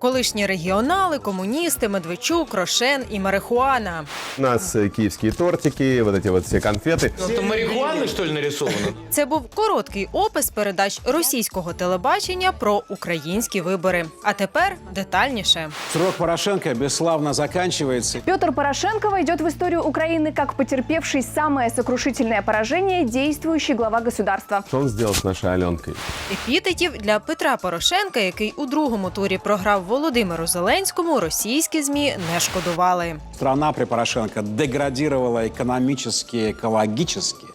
Колишні регіонали, комуністи, Медведчук, Рошен і Марихуана. У нас э, киевские тортики, вот эти вот все конфеты. Ну, Это марихуана, что ли, нарисовано? Це був короткий опис передач російського телебачення про українські вибори. А тепер детальніше. Срок Порошенко бесславно заканчивается. Петр Порошенко войдет в историю Украины как потерпевший самое сокрушительное поражение действующий глава государства. Что он сделал с нашей Аленкой? Епітетів для Петра Порошенка, який у другому турі програв Володимиру Зеленському, російські змі не шкодували. Страна при Порошенко деградувала економічно, экологически,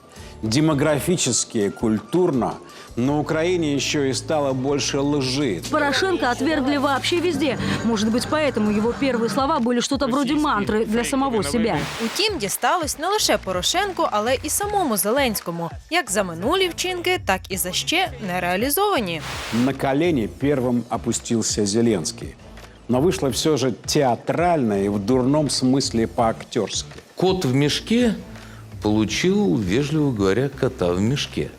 демографически, культурно. На Украине еще и стало больше лжи. Порошенко отвергли вообще везде. Может быть, поэтому его первые слова были что-то вроде мантры для самого себя. Утім, дісталось не лише Порошенку, але і самому Зеленському, як за минулі вчинки, так і за ще не реалізовані. На колени первым опустился Зеленский. Но вышло все же театрально и в дурном смысле по-актерски. Кот в мешке получил, вежливо говоря, кота в мешке.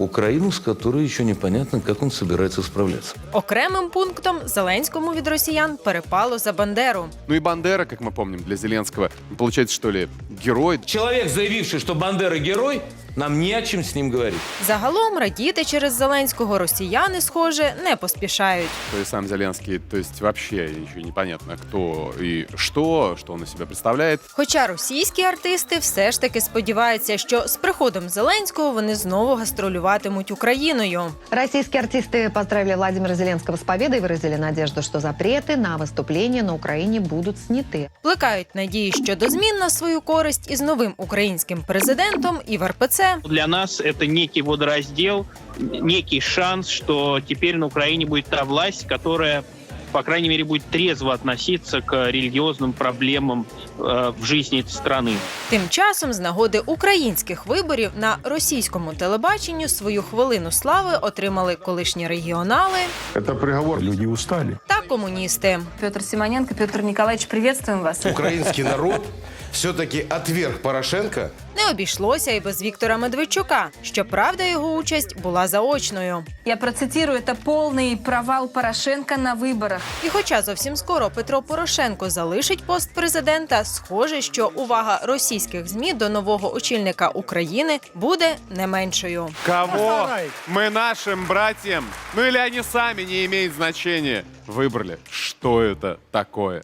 Украину, с которой еще непонятно, как он собирается справляться. Окремим пунктом Зеленському від росіян перепало за Бандеру. Ну и Бандера, как мы помним, для Зеленского, получается, что ли, герой. Человек, заявивший, что Бандера герой, нам не о чем с ним говорить. Загалом радіти через Зеленського росіяни, схоже, не поспішають. То есть сам Зеленский, то есть вообще еще непонятно, кто и что, что он из себя представляет. Хоча російські артисти все ж таки сподіваються, що з приходом Зеленського вони знову гастролюватимуть Україною. Российские артисты поздравили Владимира Зеленского с победой и выразили надежду, что запреты на выступления на Украине будут сняты. Плекають надії, що до змін на свою користь із новим українським президентом і в РПЦ Для нас это некий водораздел, некий шанс, что теперь на Украине будет та власть, которая, по крайней мере, будет трезво относиться к религиозным проблемам э, в жизни этой страны. Тим часом, з нагоди українських виборів на російському телебаченню свою хвилину слави отримали колишні регіонали Это приговор. Люди устали. та комуністи. Петр Симоненко, Петр Николаевич, приветствуем вас. Украинский народ все-таки отверг Порошенко Не обійшлося і без Віктора Медведчука. Щоправда, його участь була заочною. Я процитирую, это полный провал Порошенко на выборах. І хоча зовсім скоро Петро Порошенко залишить пост президента, схоже, що увага російських змі до нового очільника України буде не меншою. Кого мы нашим братьям, ну или они сами, не имеет значения, выбрали. Что это такое?